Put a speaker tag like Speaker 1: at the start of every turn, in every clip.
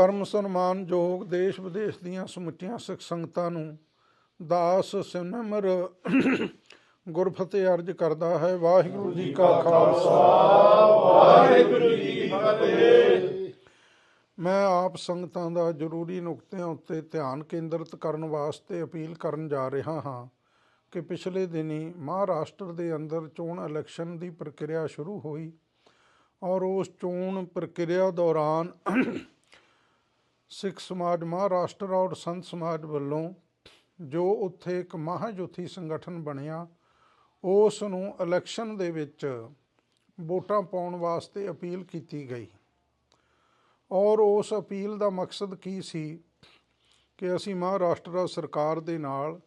Speaker 1: ਪਰਮ ਸਨਮਾਨਯੋਗ ਦੇਸ਼ ਵਿਦੇਸ਼ ਦੀਆਂ ਸਮੁੱਚੀਆਂ ਸਿੱਖ ਸੰਗਤਾਂ ਨੂੰ ਦਾਸ ਸਿਮਰ ਗੁਰਫਤਿਹ ਅਰਜ ਕਰਦਾ ਹੈ। ਵਾਹਿਗੁਰੂ ਜੀ ਕਾ ਖਾਲਸਾ, ਵਾਹਿਗੁਰੂ ਜੀ ਕੀ ਫਤਿਹ। ਮੈਂ ਆਪ ਸੰਗਤਾਂ ਦਾ ਜ਼ਰੂਰੀ ਨੁਕਤਿਆਂ ਉੱਤੇ ਧਿਆਨ ਕੇਂਦਰਿਤ ਕਰਨ ਵਾਸਤੇ ਅਪੀਲ ਕਰਨ ਜਾ ਰਿਹਾ ਹਾਂ ਕਿ ਪਿਛਲੇ ਦਿਨੀ ਮਹਾਰਾਸ਼ਟਰ ਦੇ ਅੰਦਰ ਚੋਣ ਇਲੈਕਸ਼ਨ ਦੀ ਪ੍ਰਕਿਰਿਆ ਸ਼ੁਰੂ ਹੋਈ ਔਰ ਉਸ ਚੋਣ ਪ੍ਰਕਿਰਿਆ ਦੌਰਾਨ ਸਿੱਖ ਸਮਾਜ ਮਹਾਰਾਸ਼ਟਰ ਔਰ ਸੰਤ ਸਮਾਜ ਵੱਲੋਂ ਜੋ ਉੱਥੇ ਇੱਕ ਮਹਾਯੋਥੀ ਸੰਗਠਨ ਬਣਿਆ, ਉਸ ਨੂੰ ਇਲੈਕਸ਼ਨ ਦੇ ਵਿੱਚ ਵੋਟਾਂ ਪਾਉਣ ਵਾਸਤੇ ਅਪੀਲ ਕੀਤੀ ਗਈ। ਔਰ ਉਸ ਅਪੀਲ ਦਾ ਮਕਸਦ ਕੀ ਸੀ ਕਿ ਅਸੀਂ ਮਹਾਰਾਸ਼ਟਰ ਸਰਕਾਰ ਦੇ ਨਾਲ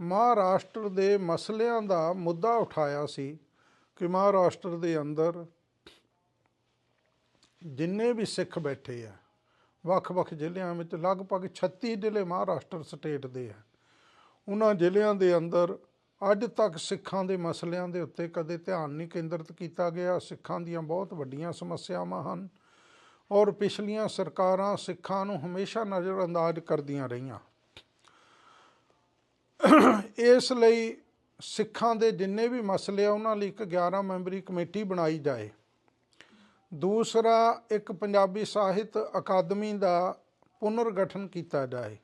Speaker 1: ਮਹਾਰਾਸ਼ਟਰ ਦੇ ਮਸਲਿਆਂ ਦਾ ਮੁੱਦਾ ਉਠਾਇਆ ਸੀ ਕਿ ਮਹਾਰਾਸ਼ਟਰ ਦੇ ਅੰਦਰ ਜਿੰਨੇ ਵੀ ਸਿੱਖ ਬੈਠੇ ਆ ਵੱਖ-ਵੱਖ ਜ਼ਿਲ੍ਹਿਆਂ ਵਿੱਚ ਲਗਭਗ 36 ਜ਼ਿਲ੍ਹੇ ਮਹਾਰਾਸ਼ਟਰ ਸਟੇਟ ਦੇ ਹੈ ਉਹਨਾਂ ਜ਼ਿਲ੍ਹਿਆਂ ਦੇ ਅੰਦਰ ਅੱਜ ਤੱਕ ਸਿੱਖਾਂ ਦੇ ਮਸਲਿਆਂ ਦੇ ਉੱਤੇ ਕਦੇ ਧਿਆਨ ਨਹੀਂ ਕੇਂਦਰਿਤ ਕੀਤਾ ਗਿਆ। ਸਿੱਖਾਂ ਦੀਆਂ ਬਹੁਤ ਵੱਡੀਆਂ ਸਮੱਸਿਆਵਾਂ ਹਨ ਔਰ ਪਿਛਲੀਆਂ ਸਰਕਾਰਾਂ ਸਿੱਖਾਂ ਨੂੰ ਹਮੇਸ਼ਾ ਨਜ਼ਰਅੰਦਾਜ਼ ਕਰਦੀਆਂ ਰਹੀਆਂ। ਇਸ ਲਈ ਸਿੱਖਾਂ ਦੇ ਜਿੰਨੇ ਵੀ ਮਸਲੇ ਆ, ਉਹਨਾਂ ਲਈ ਇੱਕ 11 ਮੈਂਬਰੀ ਕਮੇਟੀ ਬਣਾਈ ਜਾਏ। ਦੂਸਰਾ, ਇੱਕ ਪੰਜਾਬੀ ਸਾਹਿਤ ਅਕਾਦਮੀ ਦਾ ਪੁਨਰਗਠਨ ਕੀਤਾ ਜਾਏ।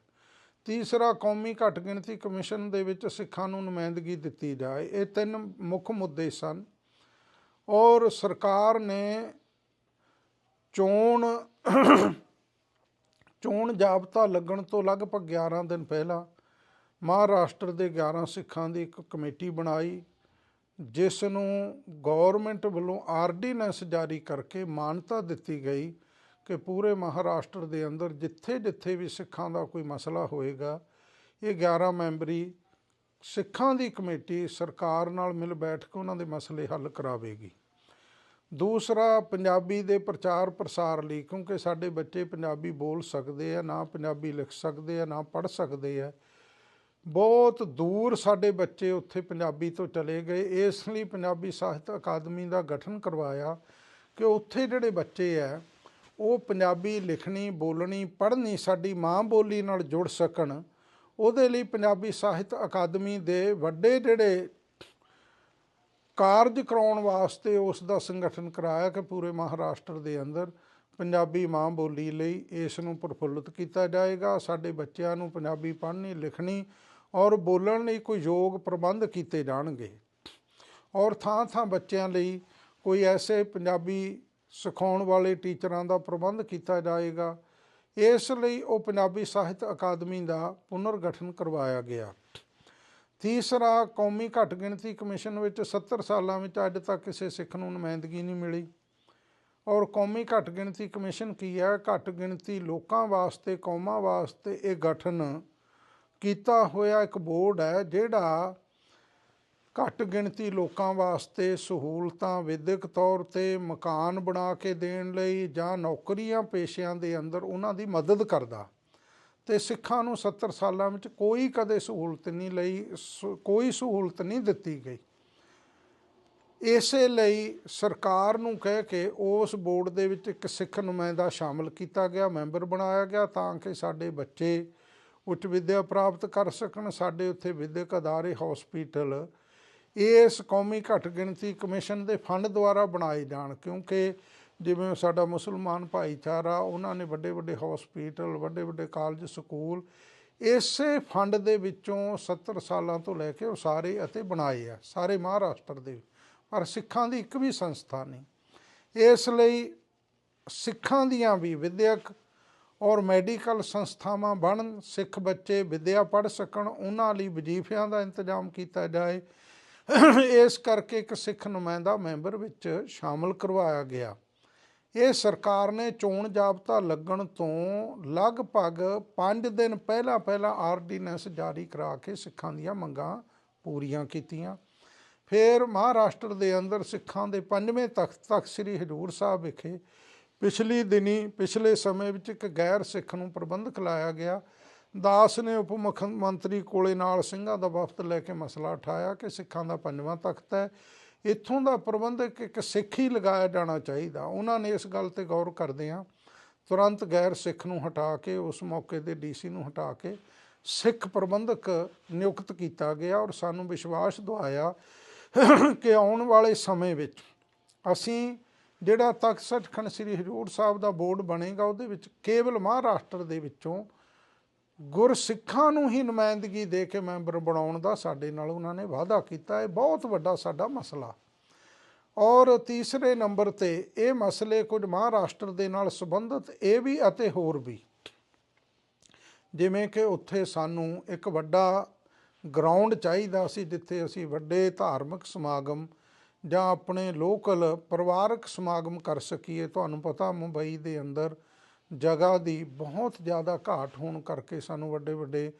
Speaker 1: ਤੀਸਰਾ, ਕੌਮੀ ਘੱਟ ਗਿਣਤੀ ਕਮਿਸ਼ਨ ਦੇ ਵਿੱਚ ਸਿੱਖਾਂ ਨੂੰ ਨੁਮਾਇੰਦਗੀ ਦਿੱਤੀ ਜਾਏ। ਇਹ ਤਿੰਨ ਮੁੱਖ ਮੁੱਦੇ ਸਨ। ਔਰ ਸਰਕਾਰ ਨੇ ਚੋਣ ਚੋਣ ਜਾਬਤਾ ਲੱਗਣ ਤੋਂ ਲਗਭਗ 11 ਦਿਨ ਪਹਿਲਾਂ ਮਹਾਰਾਸ਼ਟਰ ਦੇ 11 ਸਿੱਖਾਂ ਦੀ ਇੱਕ ਕਮੇਟੀ ਬਣਾਈ। ਜਿਸ ਨੂੰ ਗਵਰਨਮੈਂਟ ਵੱਲੋਂ ਆਰਡੀਨੈਂਸ ਜਾਰੀ ਕਰਕੇ ਮਾਨਤਾ ਦਿੱਤੀ ਗਈ ਕਿ ਪੂਰੇ ਮਹਾਰਾਸ਼ਟਰ ਦੇ ਅੰਦਰ ਜਿੱਥੇ ਜਿੱਥੇ ਵੀ ਸਿੱਖਾਂ ਦਾ ਕੋਈ ਮਸਲਾ ਹੋਏਗਾ, ਇਹ 11 ਮੈਂਬਰੀ ਸਿੱਖਾਂ ਦੀ ਕਮੇਟੀ ਸਰਕਾਰ ਨਾਲ ਮਿਲ ਬੈਠ ਕੇ ਉਹਨਾਂ ਦੇ ਮਸਲੇ ਹੱਲ ਕਰਾਵੇਗੀ। ਦੂਸਰਾ, ਪੰਜਾਬੀ ਦੇ ਪ੍ਰਚਾਰ ਪ੍ਰਸਾਰ ਲਈ, ਕਿਉਂਕਿ ਸਾਡੇ ਬੱਚੇ ਪੰਜਾਬੀ ਬੋਲ ਸਕਦੇ ਆ, ਨਾ ਪੰਜਾਬੀ ਲਿਖ ਸਕਦੇ ਆ, ਨਾ ਪੜ੍ਹ ਸਕਦੇ ਆ ਬਹੁਤ ਦੂਰ ਸਾਡੇ ਬੱਚੇ ਉੱਥੇ ਪੰਜਾਬੀ ਤੋਂ ਚਲੇ ਗਏ। ਇਸ ਲਈ ਪੰਜਾਬੀ ਸਾਹਿਤ ਅਕਾਦਮੀ ਦਾ ਗਠਨ ਕਰਵਾਇਆ ਕਿ ਉੱਥੇ ਜਿਹੜੇ ਬੱਚੇ ਆ ਉਹ ਪੰਜਾਬੀ ਲਿਖਣੀ, ਬੋਲਣੀ, ਪੜ੍ਹਨੀ, ਸਾਡੀ ਮਾਂ ਬੋਲੀ ਨਾਲ ਜੁੜ ਸਕਣ। ਉਹਦੇ ਲਈ ਪੰਜਾਬੀ ਸਾਹਿਤ ਅਕਾਦਮੀ ਦੇ ਵੱਡੇ ਜਿਹੜੇ ਕਾਰਜ ਕਰਾਉਣ ਵਾਸਤੇ ਉਸ ਦਾ ਸੰਗਠਨ ਕਰਾਇਆ ਕਿ ਪੂਰੇ ਮਹਾਰਾਸ਼ਟਰ ਦੇ ਅੰਦਰ ਪੰਜਾਬੀ ਮਾਂ ਬੋਲੀ ਲਈ ਇਸ ਨੂੰ ਪ੍ਰਫੁੱਲਤ ਕੀਤਾ ਜਾਏਗਾ। ਸਾਡੇ ਬੱਚਿਆਂ ਨੂੰ ਪੰਜਾਬੀ ਪੜ੍ਹਨੀ, ਲਿਖਣੀ ਔਰ ਬੋਲਣ ਲਈ ਕੋਈ ਯੋਗ ਪ੍ਰਬੰਧ ਕੀਤੇ ਜਾਣਗੇ। ਔਰ ਥਾਂ ਥਾਂ ਬੱਚਿਆਂ ਲਈ ਕੋਈ ਐਸੇ ਪੰਜਾਬੀ ਸਿਖਾਉਣ ਵਾਲੇ ਟੀਚਰਾਂ ਦਾ ਪ੍ਰਬੰਧ ਕੀਤਾ ਜਾਏਗਾ। ਇਸ ਲਈ ਉਹ ਪੰਜਾਬੀ ਸਾਹਿਤ ਅਕਾਦਮੀ ਦਾ ਪੁਨਰਗਠਨ ਕਰਵਾਇਆ ਗਿਆ। ਤੀਸਰਾ, ਕੌਮੀ ਘੱਟ ਗਿਣਤੀ ਕਮਿਸ਼ਨ ਵਿੱਚ 70 ਸਾਲਾਂ ਵਿੱਚ ਅੱਜ ਤੱਕ ਕਿਸੇ ਸਿੱਖ ਨੂੰ ਨੁਮਾਇੰਦਗੀ ਨਹੀਂ ਮਿਲੀ। ਔਰ ਕੌਮੀ ਘੱਟ ਗਿਣਤੀ ਕਮਿਸ਼ਨ ਕੀ ਹੈ? ਘੱਟ ਗਿਣਤੀ ਲੋਕਾਂ ਵਾਸਤੇ, ਕੌਮਾਂ ਵਾਸਤੇ ਇਹ ਗਠਨ ਕੀਤਾ ਹੋਇਆ ਇੱਕ ਬੋਰਡ ਹੈ ਜਿਹੜਾ ਘੱਟ ਗਿਣਤੀ ਲੋਕਾਂ ਵਾਸਤੇ ਸਹੂਲਤਾਂ ਵਿਦਿਅਕ ਤੌਰ ਤੇ ਮਕਾਨ ਬਣਾ ਕੇ ਦੇਣ ਲਈ ਜਾਂ ਨੌਕਰੀਆਂ ਪੇਸ਼ਿਆਂ ਦੇ ਅੰਦਰ ਉਹਨਾਂ ਦੀ ਮਦਦ ਕਰਦਾ। ਤੇ ਸਿੱਖਾਂ ਨੂੰ 70 ਸਾਲਾਂ ਵਿੱਚ ਕੋਈ ਕਦੇ ਸਹੂਲਤ ਨਹੀਂ ਲਈ ਕੋਈ ਸਹੂਲਤ ਨਹੀਂ ਦਿੱਤੀ ਗਈ। ਇਸੇ ਲਈ ਸਰਕਾਰ ਨੂੰ ਕਹਿ ਕੇ ਉਸ ਬੋਰਡ ਦੇ ਵਿੱਚ ਇੱਕ ਸਿੱਖ ਨੁਮਾਇੰਦਾ ਸ਼ਾਮਲ ਕੀਤਾ ਗਿਆ, ਮੈਂਬਰ ਬਣਾਇਆ ਗਿਆ ਤਾਂ ਕਿ ਸਾਡੇ ਬੱਚੇ ਉੱਚ ਵਿੱਦਿਆ ਪ੍ਰਾਪਤ ਕਰ ਸਕਣ ਸਾਡੇ ਉੱਥੇ ਵਿੱਦਿਅਕ ਅਦਾਰੇ ਹਸਪੀਟਲ ਇਸ ਕੌਮੀ ਘੱਟ ਗਿਣਤੀ ਕਮਿਸ਼ਨ ਦੇ ਫੰਡ ਦੁਆਰਾ ਬਣਾਏ ਜਾਣ, ਕਿਉਂਕਿ ਜਿਵੇਂ ਸਾਡਾ ਮੁਸਲਮਾਨ ਭਾਈਚਾਰਾ, ਉਹਨਾਂ ਨੇ ਵੱਡੇ ਵੱਡੇ ਹਸਪੀਟਲ ਵੱਡੇ ਵੱਡੇ ਕਾਲਜ ਸਕੂਲ, ਇਸੇ ਫੰਡ ਦੇ ਵਿੱਚੋਂ 70 ਸਾਲਾਂ ਤੋਂ ਲੈ ਕੇ ਉਹ ਸਾਰੇ ਅਤੇ ਬਣਾਏ ਆ, ਸਾਰੇ ਮਹਾਰਾਸ਼ਟਰ ਦੇ। ਪਰ ਸਿੱਖਾਂ ਦੀ ਇੱਕ ਵੀ ਸੰਸਥਾ ਨਹੀਂ। ਇਸ ਲਈ ਸਿੱਖਾਂ ਦੀਆਂ ਵੀ ਵਿਦਿਅਕ ਔਰ ਮੈਡੀਕਲ ਸੰਸਥਾਵਾਂ ਬਣਨ, ਸਿੱਖ ਬੱਚੇ ਵਿਦਿਆ ਪੜ੍ਹ ਸਕਣ, ਉਹਨਾਂ ਲਈ ਵਜ਼ੀਫਿਆਂ ਦਾ ਇੰਤਜ਼ਾਮ ਕੀਤਾ ਜਾਏ। ਇਸ ਕਰਕੇ ਇੱਕ ਸਿੱਖ ਨੁਮਾਇੰਦਾ ਮੈਂਬਰ ਵਿੱਚ ਸ਼ਾਮਲ ਕਰਵਾਇਆ ਗਿਆ। ਇਹ ਸਰਕਾਰ ਨੇ ਚੋਣ ਜਾਬਤਾ ਲੱਗਣ ਤੋਂ ਲਗਭਗ 5 ਦਿਨ ਪਹਿਲਾਂ ਪਹਿਲਾਂ ਆਰਡੀਨੈਂਸ ਜਾਰੀ ਕਰਾ ਕੇ ਸਿੱਖਾਂ ਦੀਆਂ ਮੰਗਾਂ ਪੂਰੀਆਂ ਕੀਤੀਆਂ। ਫਿਰ ਮਹਾਰਾਸ਼ਟਰ ਦੇ ਅੰਦਰ ਸਿੱਖਾਂ ਦੇ ਪੰਜਵੇਂ ਤਖਤ ਤਖਤ ਸ੍ਰੀ ਹਜੂਰ ਸਾਹਿਬ ਵਿਖੇ ਪਿਛਲੀ ਦਿਨੀ, ਪਿਛਲੇ ਸਮੇਂ ਵਿੱਚ ਇੱਕ ਗੈਰ ਸਿੱਖ ਨੂੰ ਪ੍ਰਬੰਧਕ ਲਾਇਆ ਗਿਆ। ਦਾਸ ਨੇ ਉਪ ਮੁੱਖ ਮੰਤਰੀ ਕੋਲੇ ਨਾਲ ਸਿੰਘਾਂ ਦਾ ਵਫਦ ਲੈ ਕੇ ਮਸਲਾ ਉਠਾਇਆ ਕਿ ਸਿੱਖਾਂ ਦਾ ਪੰਜਵਾਂ ਤਖਤ ਹੈ। ਇੱਥੋਂ ਦਾ ਪ੍ਰਬੰਧਕ ਇੱਕ ਸਿੱਖ ਹੀ ਲਗਾਇਆ ਜਾਣਾ ਚਾਹੀਦਾ। ਉਹਨਾਂ ਨੇ ਇਸ ਗੱਲ ਤੇ ਗੌਰ ਕਰਦੇ ਆ ਤੁਰੰਤ ਗੈਰ ਸਿੱਖ ਨੂੰ ਹਟਾ ਕੇ, ਉਸ ਮੌਕੇ ਦੇ ਡੀਸੀ ਨੂੰ ਹਟਾ ਕੇ ਸਿੱਖ ਪ੍ਰਬੰਧਕ ਨਿਯੁਕਤ ਕੀਤਾ ਗਿਆ ਔਰ ਸਾਨੂੰ ਵਿਸ਼ਵਾਸ ਦਿਵਾਇਆ ਕਿ ਆਉਣ ਵਾਲੇ ਸਮੇਂ ਵਿੱਚ ਅਸੀਂ ਜਿਹੜਾ ਤਖਤ ਸੱਚਖੰਡ ਸ੍ਰੀ ਹਜੂਰ ਸਾਹਿਬ ਦਾ ਬੋਰਡ ਬਣੇਗਾ, ਉਹਦੇ ਵਿੱਚ ਕੇਵਲ ਮਹਾਰਾਸ਼ਟਰ ਦੇ ਵਿੱਚੋਂ ਗੁਰਸਿੱਖਾਂ ਨੂੰ ਹੀ ਨੁਮਾਇੰਦਗੀ ਦੇ ਕੇ ਮੈਂਬਰ ਬਣਾਉਣ ਦਾ ਸਾਡੇ ਨਾਲ ਉਹਨਾਂ ਨੇ ਵਾਅਦਾ ਕੀਤਾ। ਇਹ ਬਹੁਤ ਵੱਡਾ ਸਾਡਾ ਮਸਲਾ। ਔਰ ਤੀਸਰੇ ਨੰਬਰ ਤੇ ਇਹ ਮਸਲੇ ਕੁਝ ਮਹਾਰਾਸ਼ਟਰ ਦੇ ਨਾਲ ਸੰਬੰਧਿਤ, ਇਹ ਵੀ ਅਤੇ ਹੋਰ ਵੀ। ਜਿਵੇਂ ਕਿ ਉੱਥੇ ਸਾਨੂੰ ਇੱਕ ਵੱਡਾ ਗਰਾਊਂਡ ਚਾਹੀਦਾ ਸੀ, ਜਿੱਥੇ ਅਸੀਂ ਵੱਡੇ ਧਾਰਮਿਕ ਸਮਾਗਮ ਜਾਂ ਆਪਣੇ ਲੋਕਲ ਪਰਿਵਾਰਕ ਸਮਾਗਮ ਕਰ ਸਕੀਏ, ਤੁਹਾਨੂੰ ਪਤਾ ਮੁੰਬਈ ਦੇ ਅੰਦਰ ਜਗ੍ਹਾ ਦੀ ਬਹੁਤ ਜ਼ਿਆਦਾ ਘਾਟ ਹੋਣ ਕਰਕੇ ਸਾਨੂੰ ਵੱਡੇ ਵੱਡੇ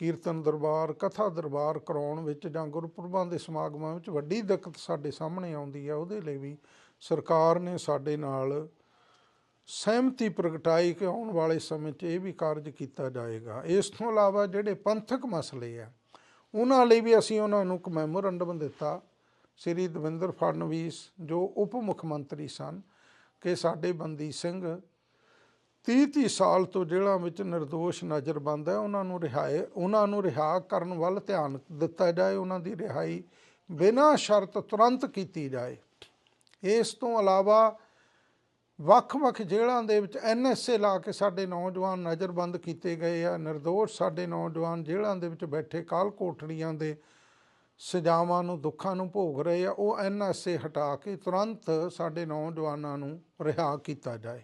Speaker 1: ਕੀਰਤਨ ਦਰਬਾਰ, ਕਥਾ ਦਰਬਾਰ ਕਰਾਉਣ ਵਿੱਚ ਜਾਂ ਗੁਰਪੁਰਬਾਂ ਦੇ ਸਮਾਗਮਾਂ ਵਿੱਚ ਵੱਡੀ ਦਿੱਕਤ ਸਾਡੇ ਸਾਹਮਣੇ ਆਉਂਦੀ ਹੈ ਉਹਦੇ ਲਈ ਵੀ ਸਰਕਾਰ ਨੇ ਸਾਡੇ ਨਾਲ ਸਹਿਮਤੀ ਪ੍ਰਗਟਾਈ ਕਿ ਆਉਣ ਵਾਲੇ ਸਮੇਂ 'ਚ ਇਹ ਵੀ ਕਾਰਜ ਕੀਤਾ ਜਾਏਗਾ। ਇਸ ਤੋਂ ਇਲਾਵਾ ਜਿਹੜੇ ਪੰਥਕ ਮਸਲੇ ਆ, ਉਹਨਾਂ ਲਈ ਵੀ ਅਸੀਂ ਉਹਨਾਂ ਨੂੰ ਇੱਕ ਮੈਮੋਰੰਡਮ ਦਿੱਤਾ। ਸ੍ਰੀ ਦਵਿੰਦਰ ਫੜਨਵੀਸ, ਜੋ ਉਪ ਮੁੱਖ ਮੰਤਰੀ ਸਨ, ਕਿ ਸਾਡੇ ਬੰਦੀ ਸਿੰਘ 30-30 ਸਾਲ ਤੋਂ ਜੇਲ੍ਹਾਂ ਵਿੱਚ ਨਿਰਦੋਸ਼ ਨਜ਼ਰਬੰਦ ਹੈ। ਉਹਨਾਂ ਨੂੰ ਰਿਹਾਏ, ਉਹਨਾਂ ਨੂੰ ਰਿਹਾ ਕਰਨ ਵੱਲ ਧਿਆਨ ਦਿੱਤਾ ਜਾਏ, ਉਹਨਾਂ ਦੀ ਰਿਹਾਈ ਬਿਨਾਂ ਸ਼ਰਤ ਤੁਰੰਤ ਕੀਤੀ ਜਾਏ। ਇਸ ਤੋਂ ਇਲਾਵਾ ਵੱਖ-ਵੱਖ ਜੇਲ੍ਹਾਂ ਦੇ ਵਿੱਚ ਐਨਐਸਏ ਲਾ ਕੇ ਸਾਡੇ ਨੌਜਵਾਨ ਨਜ਼ਰਬੰਦ ਕੀਤੇ ਗਏ ਆ। ਨਿਰਦੋਸ਼ ਸਾਡੇ ਨੌਜਵਾਨ ਜੇਲ੍ਹਾਂ ਦੇ ਵਿੱਚ ਬੈਠੇ ਕਾਲ ਕੋਠੜੀਆਂ ਦੇ ਸਜ਼ਾਵਾਂ ਨੂੰ, ਦੁੱਖਾਂ ਨੂੰ ਭੋਗ ਰਹੇ ਆ, ਉਹ ਐਨਐਸਏ ਹਟਾ ਕੇ ਤੁਰੰਤ ਸਾਡੇ ਨੌਜਵਾਨਾਂ ਨੂੰ ਰਿਹਾ ਕੀਤਾ ਜਾਏ।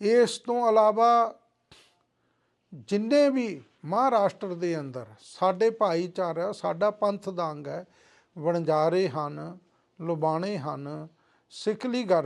Speaker 1: ਇਸ ਤੋਂ ਇਲਾਵਾ ਜਿੰਨੇ ਵੀ ਮਹਾਰਾਸ਼ਟਰ ਦੇ ਅੰਦਰ ਸਾਡੇ ਭਾਈਚਾਰਾ, ਸਾਡਾ ਪੰਥ ਦਾ ਅੰਗ ਹੈ, ਵਣਜਾਰੇ ਹਨ ਲੁਬਾਣੇ ਹਨ ਸਿੱਖਲੀਗਰ